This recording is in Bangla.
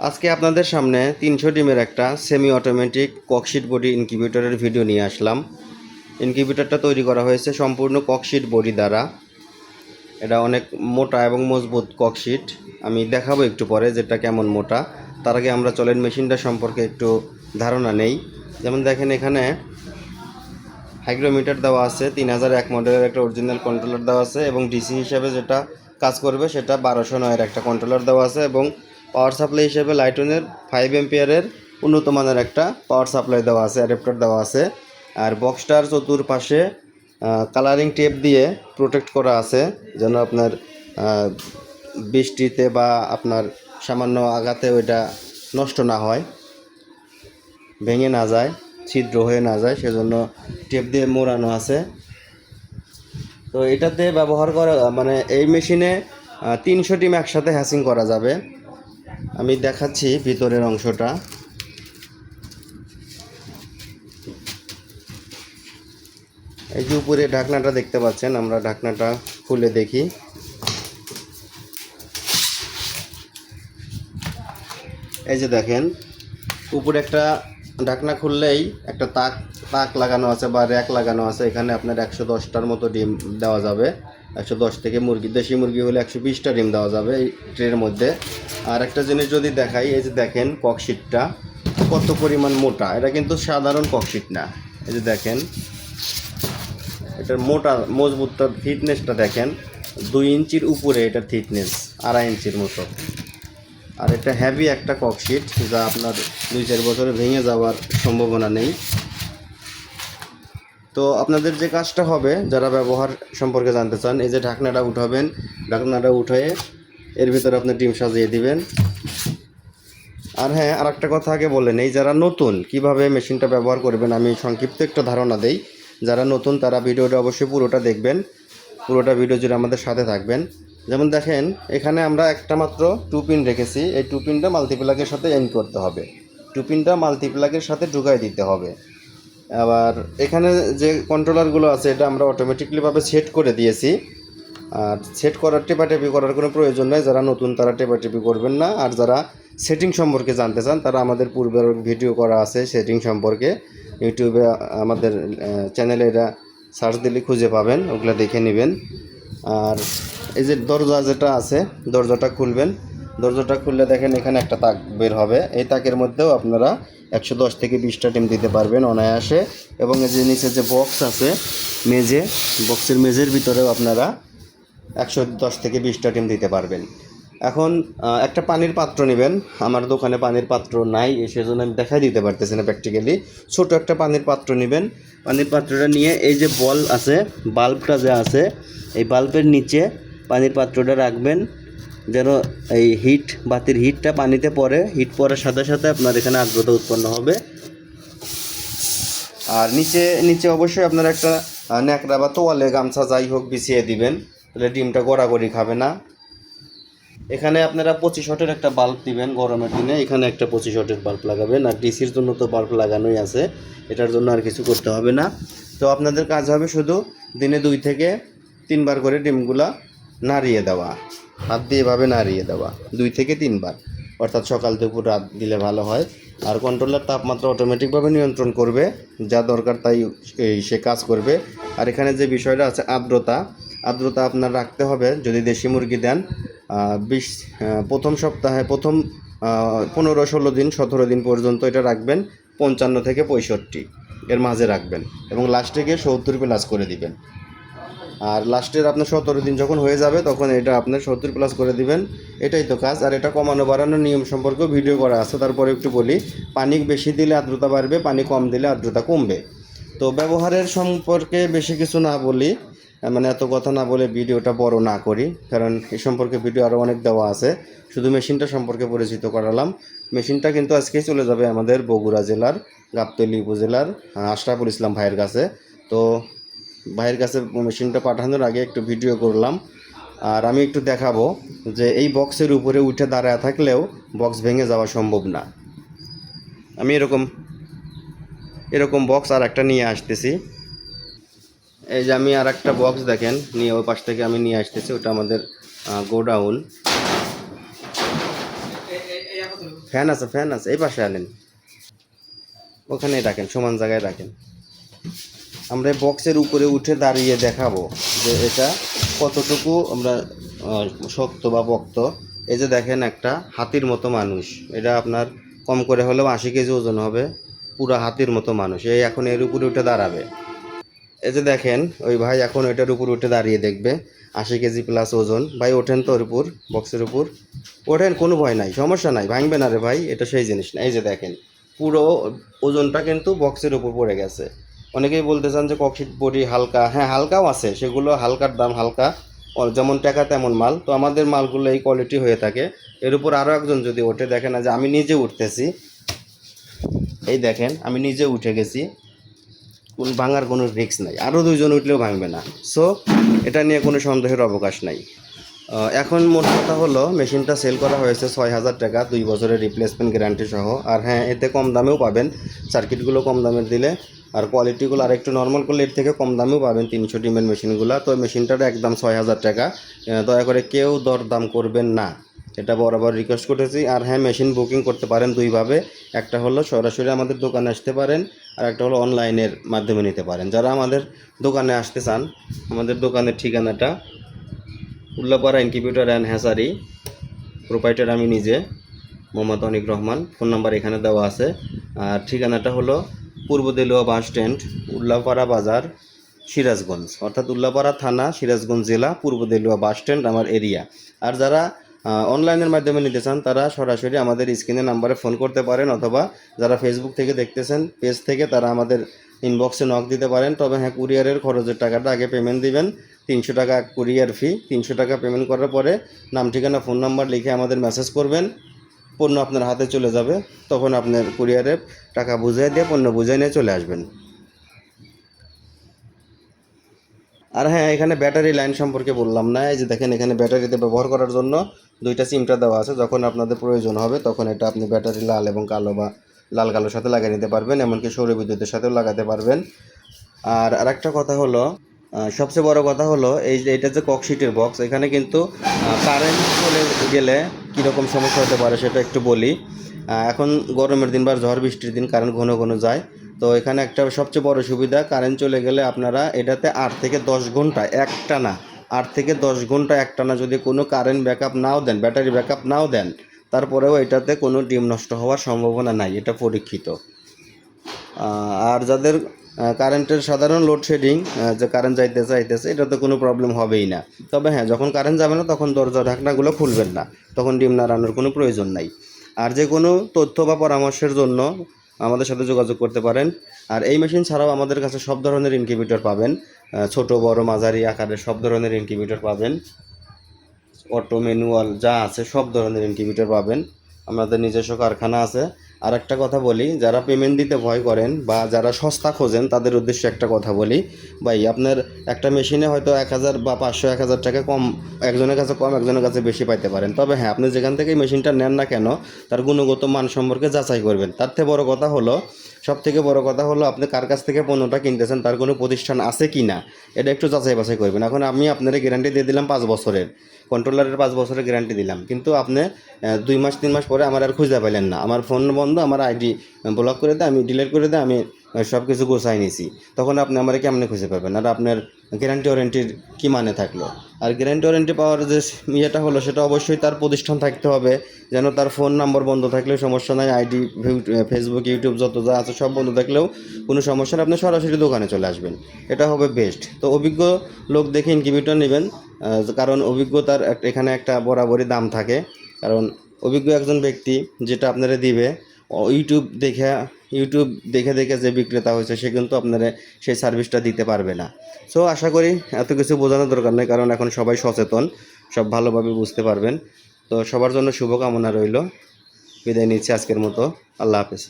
আজকে আপনাদের সামনে তিনশো ডিমের একটা semi automatic cork sheet body ইনকিউবেটরের video নিয়ে আসলাম। ইনকিউবেটরটা তৈরি করা হয়েছে সম্পূর্ণ ককশিট বডি দ্বারা। এটা অনেক মোটা এবং মজবুত ককশিট আমি দেখাবো একটু পরে যেটা কেমন মোটা। তার আগে আমরা চলেন মেশিনটা সম্পর্কে একটু ধারণা নেই। যেমন দেখেন এখানে হাইগ্রোমিটার দেওয়া আছে, তিন হাজার এক মডেলের একটা অরিজিনাল কন্ট্রোলার দেওয়া আছে এবং ডিসি হিসাবে যেটা কাজ করবে সেটা বারোশো নয়ের একটা কন্ট্রোলার দেওয়া আছে এবং পাওয়ার সাপ্লাই হিসেবে লাইটনের ফাইভ এম্পিয়ারের উন্নত মানের একটা পাওয়ার সাপ্লাই দেওয়া আছে অ্যাডাপ্টার দেওয়া আছে। আর বক্সটার চতুর্পাশে কালারিং টেপ দিয়ে প্রোটেক্ট করা আছে, যেন আপনার বৃষ্টিতে বা আপনার সামান্য আঘাতে ওইটা নষ্ট না হয়, ভেঙে না যায়, ছিদ্র হয়ে না যায়, সেজন্য টেপ দিয়ে মোড়ানো আছে। তো এটাতে ব্যবহার করা মানে এই মেশিনে তিনশো টিম একসাথে হ্যাসিং করা যাবে। আমি দেখাচ্ছি ভিতরের অংশটা। এই যে উপরে ঢাকনাটা দেখতে পাচ্ছেন, আমরা ঢাকনাটা খুলে দেখি। এই যে দেখেন, উপরে একটা ঢাকনা খুললেই একটা তাক তাক লাগানো আছে বা র্যাক লাগানো আছে, এখানে আপনার একশো দশটার মতো ডিম দেওয়া যাবে। একশো দশ থেকে মুরগি, দেশি মুরগি হলে একশো বিশটা ডিম দেওয়া যাবে এই ট্রের মধ্যে। আর একটা জিনিস যদি দেখাই, এই যে দেখেন ককশিটটা কত পরিমাণ মোটা। এটা কিন্তু সাধারণ ককশিট না। এই যে দেখেন, এটার মোটা মজবুতটা ফিটনেসটা দেখেন। দুই ইঞ্চির উপরে এটা থিকনেস, আড়াই ইঞ্চির মতো। আর এটা হ্যাভি একটা ককশিট যা আপনার দুই চার বছরে ভেঙে যাওয়ার সম্ভাবনা নেই। তো আপনাদের যে কাজটা হবে, যারা ব্যবহার সম্পর্কে জানতে চান, এই যে ঢাকনাটা উঠাবেন, ঢাকনাটা উঠে এর ভিতরে আপনি ডিম সাজিয়ে দিবেন। আর হ্যাঁ আর একটা কথা আগে বলেন, এই যারা নতুন, কীভাবে মেশিনটা ব্যবহার করবেন, আমি সংক্ষিপ্ত একটা ধারণা দেই। যারা নতুন, তারা ভিডিওটা অবশ্যই পুরোটা দেখবেন, পুরোটা ভিডিও জুড়ে আমাদের সাথে থাকবেন। যেমন দেখেন, এখানে আমরা একটা মাত্র টু পিন রেখেছি, এই টু পিনটা মাল্টিপ্লাগের সাথে এন্ড করতে হবে। টু পিনটা মাল্টিপ্লাগের সাথে ঢুকাই দিতে হবে। আবার এখানে যে কন্ট্রোলারগুলো আছে, এটা আমরা অটোমেটিকলিভাবে সেট করে দিয়েছি। আর সেট করার টেপাটেপি করার কোনো প্রয়োজন নেই। যারা নতুন, তারা টেপাটেপি করবেন না। আর যারা সেটিং সম্পর্কে জানতে চান, তারা আমাদের পূর্বের ভিডিও করা আছে সেটিং সম্পর্কে। ইউটিউবে আমাদের চ্যানেলে এটা সার্চ দিলে খুঁজে পাবেন, ওগুলো দেখে নেবেন। আর এই যে দরজা যেটা আছে, দরজাটা খুলবেন। দরজাটা খুললে দেখেন এখানে একটা তাক বের হবে। এই তাকের মধ্যেও আপনারা একশো দশ থেকে বিশটা টিম দিতে পারবেন অনায়াসে। এবং এই যে নিচে যে বক্স আছে মেজে বক্সের মেজের ভিতরেও আপনারা একশো দশ থেকে বিশটা টিম দিতে পারবেন। এখন একটা পানির পাত্র নেবেন। আমার দোকানে পানির পাত্র নাই সেজন্য আমি দেখাই দিতে পারতেছি না প্র্যাকটিক্যালি ছোট একটা পানির পাত্র নেবেন। পানির পাত্রটা নিয়ে এই যে বল আছে বাল্বটা যে আছে, এই বাল্বের নিচে পানির পাত্রটা রাখবেন। যেন এই হিট বাতির হিটটা পানিতে পড়ে। হিট পড়ার সাথে সাথে আপনার এখানে আর্দ্রতা উৎপন্ন হবে। আর নিচে নিচে অবশ্যই আপনারা একটা ন্যাকড়া বা তোয়ালে গামছা যাই হোক বিছিয়ে দিবেন। তাহলে ডিমটা গড়াগড়ি খাবে না। এখানে আপনারা পঁচিশ ওয়াটের একটা বাল্ব দিবেন গরমের দিনে। এখানে একটা পঁচিশ ওয়াটের বাল্ব লাগাবেন। আর ডিসির জন্য তো বাল্ব লাগানোই আছে। এটার জন্য আর কিছু করতে হবে না। তো আপনাদের কাজ হবে শুধু দিনে দুই থেকে তিনবার করে ডিমগুলা নাড়িয়ে দেওয়া। হাত দিয়ে এভাবে নাড়িয়ে দেওয়া, দুই থেকে তিনবার। অর্থাৎ সকাল দুপুর রাত দিলে ভালো হয়। আর কন্ট্রোলার তাপমাত্রা অটোমেটিকভাবে নিয়ন্ত্রণ করবে, যা দরকার তাই সে কাজ করবে। আর এখানে যে বিষয়টা আছে, আর্দ্রতা আর্দ্রতা আপনার রাখতে হবে যদি দেশি মুরগি দেন। বিশ প্রথম সপ্তাহে, প্রথম পনেরো ষোলো দিন, সতেরো দিন পর্যন্ত এটা রাখবেন, পঞ্চান্ন থেকে পঁয়ষট্টি এর মাঝে রাখবেন এবং লাস্টে গিয়ে সত্তর প্লাস করে দিবেন। আর লাস্টের আপনার সতেরো দিন যখন হয়ে যাবে, তখন এটা আপনার সত্তর প্লাস করে দিবেন। এটাই তো কাজ। আর এটা কমানো বাড়ানোর নিয়ম সম্পর্কেও ভিডিও করা আছে। তারপরে একটু বলি, পানি বেশি দিলে আর্দ্রতা বাড়বে, পানি কম দিলে আর্দ্রতা কমবে। তো ব্যবহারের সম্পর্কে বেশি কিছু না বলি মানে এত কথা না বলে ভিডিওটা বড় না করি। কারণ এই সম্পর্কে ভিডিও আরও অনেক দেওয়া আছে। শুধু মেশিনটা সম্পর্কে পরিচিত করালাম। মেশিনটা কিন্তু আজকেই চলে যাবে আমাদের বগুড়া জেলার, গাবতলী উপজেলার আশরাফুল ইসলাম ভাইয়ের কাছে। তো ভাইয়ের কাছে মেশিনটা পাঠানোর আগে একটু ভিডিও করলাম। আর আমি একটু দেখাবো যে এই বক্সের উপরে উঠে দাঁড়ায় থাকলেও বক্স ভেঙে যাওয়া সম্ভব না। আমি এরকম এরকম বক্স আর একটা নিয়ে আসতেছি। এই যে আমি আর একটা বক্স দেখেন, নিয়ে ওই পাশ থেকে আমি নিয়ে আসতেছি, ওটা আমাদের গোডাউন। ফ্যান আছে ফ্যান আছে, এই পাশে আনেন। ওখানেই রাখেন, সমান জায়গায় রাখেন। আমরা বক্সের উপরে উঠে দাঁড়িয়ে দেখাবো যে এটা কতটুকু আমরা শক্ত বা বক্ত। এই যে দেখেন একটা হাতির মতো মানুষ। এটা আপনার কম করে হলেও আশি কেজি ওজন হবে। পুরো হাতির মতো মানুষ। এই এখন এর উপরে উঠে দাঁড়াবে। এই যে দেখেন, ওই ভাই এখন ওইটার উপর উঠে দাঁড়িয়ে দেখবে। আশি কেজি প্লাস ওজন। ভাই, ওঠেন তো ওর উপর বক্সের উপর। ওঠেন, কোনো ভয় নাই, সমস্যা নাই। ভাঙবে না রে ভাই, এটা সেই জিনিস না। এই যে দেখেন, পুরো ওজনটা কিন্তু বক্সের উপর পড়ে গেছে। অনেকেই বলতে চান যে ককশিট বডি হালকা হ্যাঁ হালকাও আছে, সেগুলো হালকার দাম হালকা যেমন টাকা তেমন মাল। তো আমাদের মালগুলো এই কোয়ালিটি হয়ে থাকে। এর উপর আরও একজন যদি ওঠে, দেখে না যে আমি নিজে উঠতেছি। এই দেখেন, আমি নিজে উঠে গেছি। কোন ভাঙার কোনো রিস্ক নাই। আরও দুইজন উঠলেও ভাঙবে না। সো এটা নিয়ে কোনো সন্দেহের অবকাশ নাই। এখন মোট কথা হলো, মেশিনটা সেল করা হয়েছে ছয় হাজার টাকা, দুই বছরের রিপ্লেসমেন্ট গ্যারান্টি সহ। আর হ্যাঁ এতে কম দামেও পাবেন। সার্কিটগুলো কম দামের দিলে, আর কোয়ালিটিগুলো আর একটু নর্মাল করলে এর থেকে কম দামেও পাবেন তিনশো টিমের মেশিনগুলো। তো মেশিনটার একদম ছয় হাজার টাকা দয়া করে কেউ দরদাম করবেন না। এটা বরাবর রিকোয়েস্ট করেছি। আর হ্যাঁ মেশিন বুকিং করতে পারেন দুইভাবে। একটা হলো সরাসরি আমাদের দোকানে আসতে পারেন, আর একটা হলো অনলাইনের মাধ্যমে নিতে পারেন। যারা আমাদের দোকানে আসতে চান, আমাদের দোকানের ঠিকানাটা Ullapara incubator and hatchery proprietor আমি নিজে, মোহাম্মদ অনিক রহমান। ফোন নাম্বার এখানে দেওয়া আছে। আর ঠিকানাটা হলো পূর্ব দেলুয়া বাস স্ট্যান্ড উল্লাপাড়া বাজার, সিরাজগঞ্জ। অর্থাৎ উল্লাপাড়া থানা, সিরাজগঞ্জ জেলা, পূর্ব দেলুয়া বাস স্ট্যান্ড আমার এরিয়া আর যারা অনলাইনের মাধ্যমে নিতে চান, তারা সরাসরি আমাদের স্ক্রিনের নাম্বারে ফোন করতে পারেন, অথবা যারা ফেসবুক থেকে দেখতেছেন পেজ থেকে, তারা আমাদের ইনবক্সে নক দিতে পারেন। তবে হ্যাঁ কুরিয়ারের খরচের টাকাটা আগে পেমেন্ট দিবেন। তিনশো টাকা কুরিয়ার ফি তিনশো টাকা পেমেন্ট করার পরে নাম, ঠিকানা ফোন নাম্বার লিখে আমাদের মেসেজ করবেন। পণ্য আপনার হাতে চলে যাবে, তখন আপনার কুরিয়ারে টাকা বুঝিয়ে দিয়ে পণ্য বুঝিয়ে নিয়ে চলে আসবেন। আর হ্যাঁ এখানে ব্যাটারি লাইন সম্পর্কে বললাম না। এই যে দেখেন, এখানে ব্যাটারিতে ব্যবহার করার জন্য দুইটা সিমটা দেওয়া আছে। যখন আপনাদের প্রয়োজন হবে, তখন এটা আপনি ব্যাটারি লাল এবং কালো বা লাল কালোর সাথে লাগিয়ে নিতে পারবেন, এমনকি সৌর বিদ্যুতের সাথেও লাগাতে পারবেন। আর আরেকটা কথা হলো সবচেয়ে বড় কথা হলো, এই যে এটা যে ককশিটের বক্স এখানে কিন্তু কারেন্ট চলে গেলে কীরকম সমস্যা হতে পারে সেটা একটু বলি। এখন গরমের দিন বা ঝড় বৃষ্টির দিন কারেন্ট ঘন ঘন যায়, তো এখানে একটা সবচেয়ে বড় সুবিধা কারেন্ট চলে গেলে আপনারা এটাতে আট থেকে দশ ঘণ্টা, একটানা, আট থেকে দশ ঘণ্টা একটানা যদি কোনো কারেন্ট ব্যাকআপ নাও দেন ব্যাটারি ব্যাকআপ নাও দেন তারপরেও এটাতে কোনো ডিম নষ্ট হওয়ার সম্ভাবনা নাই, এটা পরীক্ষিত। আর যাদের কারেন্টের সাধারণ লোডশেডিং যে কারেন্ট যাইতেছে যাইতেছে এটাতে কোনো প্রবলেম হবেই না। তবে হ্যাঁ যখন কারেন্ট যাবে না, তখন দরজা ঢাকনাগুলো খুলবেন না। তখন ডিম নাড়ানোর কোনো প্রয়োজন নাই। আর যে কোনো তথ্য বা পরামর্শের জন্য আমাদের সাথে যোগাযোগ করতে পারেন। আর এই মেশিন ছাড়াও আমাদের কাছে সব ধরনের ইনকিউবেটর পাবেন। ছোট, বড়, মাঝারি আকারের সব ধরনের ইনকিউবেটর পাবেন। অটো, ম্যানুয়াল, যা আছে, সব ধরনের ইনকিউবেটর পাবেন। আমাদের নিজস্ব কারখানা আছে। আর একটা কথা বলি, যারা পেমেন্ট দিতে ভয় করেন বা যারা সস্তা খোঁজেন, তাদের উদ্দেশ্যে একটা কথা বলি। ভাই, আপনার একটা মেশিনে হয়তো এক হাজার বা পাঁচশো, এক হাজার টাকা কম, একজনের কাছে কম, একজনের কাছে বেশি পাইতে পারেন। তবে হ্যাঁ আপনি যেখান থেকে মেশিনটা নেন না কেন, তার গুণগত মান সম্পর্কে যাচাই করবেন। তার থেকে বড় কথা হলো সব থেকে বড় কথা হলো আপনি কার কাছ থেকে পণ্যটা কিনতেছেন, তার কোনো প্রতিষ্ঠান আছে কি না, এটা একটু যাচাই বাছাই করবেন। এখন আমি আপনার গ্যারান্টি দিয়ে দিলাম পাঁচ বছরের কন্ট্রোলারের পাঁচ বছরের গ্যারান্টি দিলাম। কিন্তু আপনি দুই মাস, তিন মাস পরে আমার আর খুঁজে পাইলেন না। আমার ফোন বন্ধ, আমার আইডি ব্লক করে দেয়, আমি ডিলিট করে দেয়, আমি সব কিছু গোছাই নিয়েছি তখন আপনি আমার কেমনে খুঁজে পাবেন? আর আপনার গ্যারান্টি ওয়ারেন্টির কী মানে থাকল? আর গ্যারান্টি ওয়ারেন্টি পাওয়ার যে ইয়েটা হলো, সেটা অবশ্যই তার প্রতিষ্ঠান থাকতে হবে। যেন তার ফোন নাম্বার বন্ধ থাকলেও সমস্যা নাই আইডি ফেসবুক ইউটিউব যত যা আছে সব বন্ধ থাকলেও কোনো সমস্যা নেই। আপনি সরাসরি দোকানে চলে আসবেন। এটা হবে বেস্ট তো অভিজ্ঞ লোক দেখে ইনকিউবেটর নেবেন কারণ অভিজ্ঞতার এখানে একটা বরাবরই দাম থাকে। কারণ অভিজ্ঞ একজন ব্যক্তি যেটা আপনারা দিবে ইউটিউব দেখে ইউটিউব দেখে দেখে যে বিক্রেতা হয়েছে, সে কিন্তু আপনারা সেই সার্ভিসটা দিতে পারবে না। সো আশা করি এত কিছু বোঝানোর দরকার নেই, কারণ এখন সবাই সচেতন, সব ভালোভাবে বুঝতে পারবেন। তো সবার জন্য শুভকামনা রইল। বিদায় নিচ্ছি আজকের মতো। আল্লাহ হাফেজ।